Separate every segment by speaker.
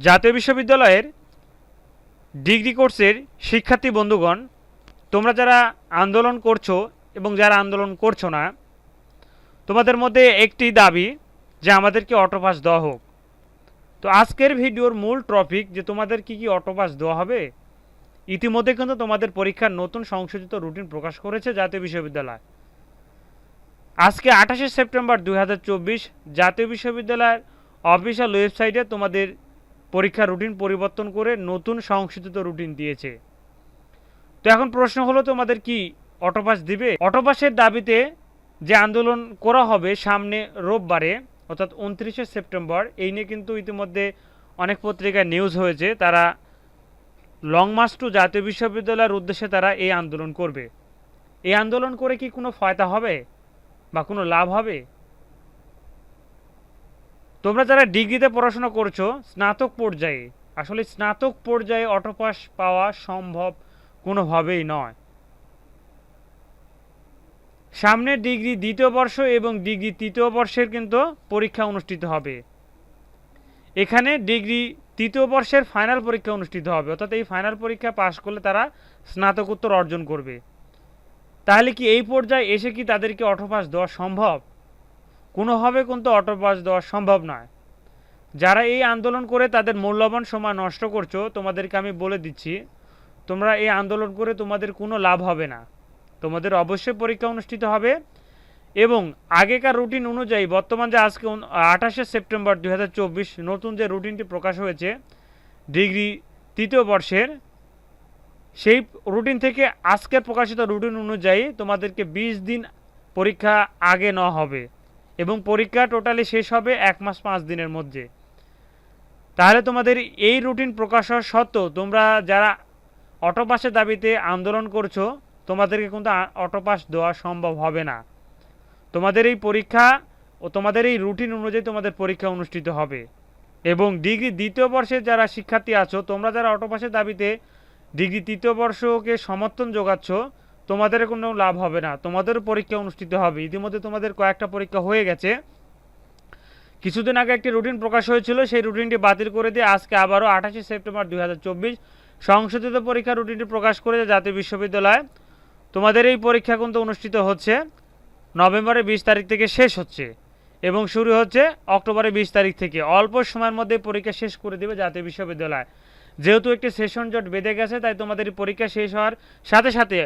Speaker 1: জাতীয় বিশ্ববিদ্যালয়ের ডিগ্রি কোর্সের শিক্ষার্থী বন্ধুগণ, তোমরা যারা আন্দোলন করছ এবং যারা আন্দোলন করছ না, তোমাদের মধ্যে একটি দাবি যে আমাদেরকে অটোপাস দেওয়া হোক। তো আজকের ভিডিওর মূল টপিক যে তোমাদের কি কি অটোপাস দেওয়া হবে, ইতিমধ্যে কিন্তু তোমাদের পরীক্ষার নতুন সংশোধিত রুটিন প্রকাশ করেছে জাতীয় বিশ্ববিদ্যালয়। আজকে আঠাশে সেপ্টেম্বর দু হাজার চব্বিশ জাতীয় বিশ্ববিদ্যালয়ের অফিসিয়াল ওয়েবসাইটে তোমাদের পরীক্ষার রুটিন পরিবর্তন করে নতুন সংশোধিত রুটিন দিয়েছে। তো এখন প্রশ্ন হলো, তোমাদের কি অটোপাস দিবে? অটোপাসের দাবিতে যে আন্দোলন করা হবে সামনে রোববারে, অর্থাৎ উনত্রিশে সেপ্টেম্বর, এই নিয়ে কিন্তু ইতিমধ্যে অনেক পত্রিকায় নিউজ হয়েছে। তারা লং মার্চ টু জাতীয় বিশ্ববিদ্যালয়ের উদ্দেশ্যে তারা এই আন্দোলন করবে। এই আন্দোলন করে কি কোনো ফায়দা হবে? বা কোনো লাভ হবে? তোমরা যারা ডিগ্রিতে পড়াশোনা করছ, স্নাতক পর্যায়ে, আসলে স্নাতক পর্যায়ে অটোপাস পাওয়া সম্ভব কোনোভাবেই নয়। সামনে ডিগ্রি দ্বিতীয় বর্ষ এবং ডিগ্রি তৃতীয় বর্ষের কিন্তু পরীক্ষা অনুষ্ঠিত হবে। এখানে ডিগ্রি তৃতীয় বর্ষের ফাইনাল পরীক্ষা অনুষ্ঠিত হবে, অর্থাৎ এই ফাইনাল পরীক্ষা পাশ করলে তারা স্নাতকোত্তর অর্জন করবে। তাহলে কি এই পর্যায়ে এসে কি তাদেরকে অটোপাস দেওয়া সম্ভব? কোনোভাবে কিন্তু অটোপাস দেওয়া সম্ভব নয়। যারা এই আন্দোলন করে তাদের মূল্যবান সময় নষ্ট করছ, তোমাদেরকে আমি বলে দিচ্ছি, তোমরা এই আন্দোলন করে তোমাদের কোনো লাভ হবে না। তোমাদের অবশ্যই পরীক্ষা অনুষ্ঠিত হবে এবং আগেকার রুটিন অনুযায়ী বর্তমান যে আজকে আঠাশে সেপ্টেম্বর দু হাজার চব্বিশ নতুন যে রুটিনটি প্রকাশ হয়েছে, ডিগ্রি তৃতীয় বর্ষের, সেই রুটিন থেকে আজকের প্রকাশিত রুটিন অনুযায়ী তোমাদেরকে বিশ দিন পরীক্ষা আগে নেওয়া হবে। এবং পরীক্ষা টোটালি শেষ হবে এক মাস পাঁচ দিনের মধ্যে। তাহলে তোমাদের এই রুটিন প্রকাশ হওয়া সত্ত্বেও তোমরা যারা অটোপাসের দাবিতে আন্দোলন করছ, তোমাদেরকে কিন্তু অটোপাস দেওয়া সম্ভব হবে না। তোমাদের এই পরীক্ষা ও তোমাদের এই রুটিন অনুযায়ী তোমাদের পরীক্ষা অনুষ্ঠিত হবে। এবং ডিগ্রি দ্বিতীয় বর্ষের যারা শিক্ষার্থী আছো, তোমরা যারা অটোপাসের দাবিতে ডিগ্রি তৃতীয় বর্ষকে সমর্থন যোগাচ্ছ তোমাদের কোনো লাভ হবে না। তোমাদের পরীক্ষা অনুষ্ঠিত হবে। ইতিমধ্যে তোমাদের কয়েকটা পরীক্ষা হয়ে গেছে। কিছুদিন আগে একটি রুটিন প্রকাশ হয়েছিল। সেই রুটিনটি বাতিল করে দিয়ে আজকে আবারও আঠাশে সেপ্টেম্বর দু হাজার চব্বিশ সংশোধিত পরীক্ষা রুটিনটি প্রকাশ করেছে জাতীয় বিশ্ববিদ্যালয়। তোমাদের এই পরীক্ষা কিন্তু অনুষ্ঠিত হচ্ছে নভেম্বরের বিশ তারিখ থেকে শেষ হচ্ছে এবং শুরু হচ্ছে অক্টোবরের বিশ তারিখ থেকে। অল্প সময়ের মধ্যে পরীক্ষা শেষ করে দেবে জাতীয় বিশ্ববিদ্যালয়। যেহেতু একটি সেশন জট বেঁধে গেছে, তাই তোমাদের পরীক্ষা শেষ হওয়ার সাথে সাথে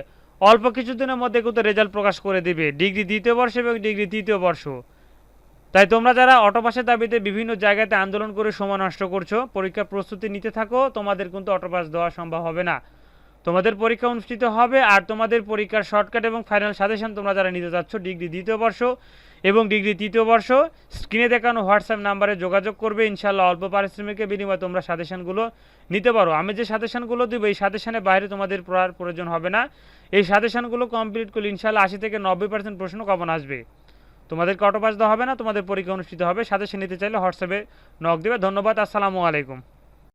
Speaker 1: অল্প কিছুদিনের মধ্যে কিন্তু রেজাল্ট প্রকাশ করে দিবে। ডিগ্রি দ্বিতীয় বর্ষ এবং ডিগ্রি তৃতীয় বর্ষ। তাই তোমরা যারা অটোপাসের দাবিতে বিভিন্ন জায়গাতে আন্দোলন করে সময় নষ্ট করছ, পরীক্ষার প্রস্তুতি নিতে থাকো, তোমাদের কিন্তু অটোপাস দেওয়া সম্ভব হবে না। তোমাদের পরীক্ষা অনুষ্ঠিত হবে আর তোমাদের পরীক্ষার শর্টকাট এবং ফাইনাল সাজেশন তোমরা যারা নিতে চাচ্ছ ডিগ্রি দ্বিতীয় বর্ষ এবং ডিগ্রি তৃতীয় বর্ষ স্ক্রিনে দেখানো হোয়াটসঅ্যাপ নাম্বারে যোগাযোগ করবে। ইনশাল্লাহ অল্প পারিশ্রমিকের বিনিময়ে তোমরা সাজেশনগুলো নিতে পারো। আমি যে সাজেশনগুলো দেবো, এই সাজেশনের বাইরে তোমাদের পড়ার প্রয়োজন হবে না। এই সাজেশনগুলো কমপ্লিট করলে ইনশাল্লাহ আশি থেকে নব্বই পার্সেন্ট প্রশ্ন কমন আসবে। তোমাদেরকে অটোপাস দেওয়া হবে না, তোমাদের পরীক্ষা অনুষ্ঠিত হবে। সাজেশন নিতে চাইলে হোয়াটসঅ্যাপে নক দেবে। ধন্যবাদ, আসসালামু আলাইকুম।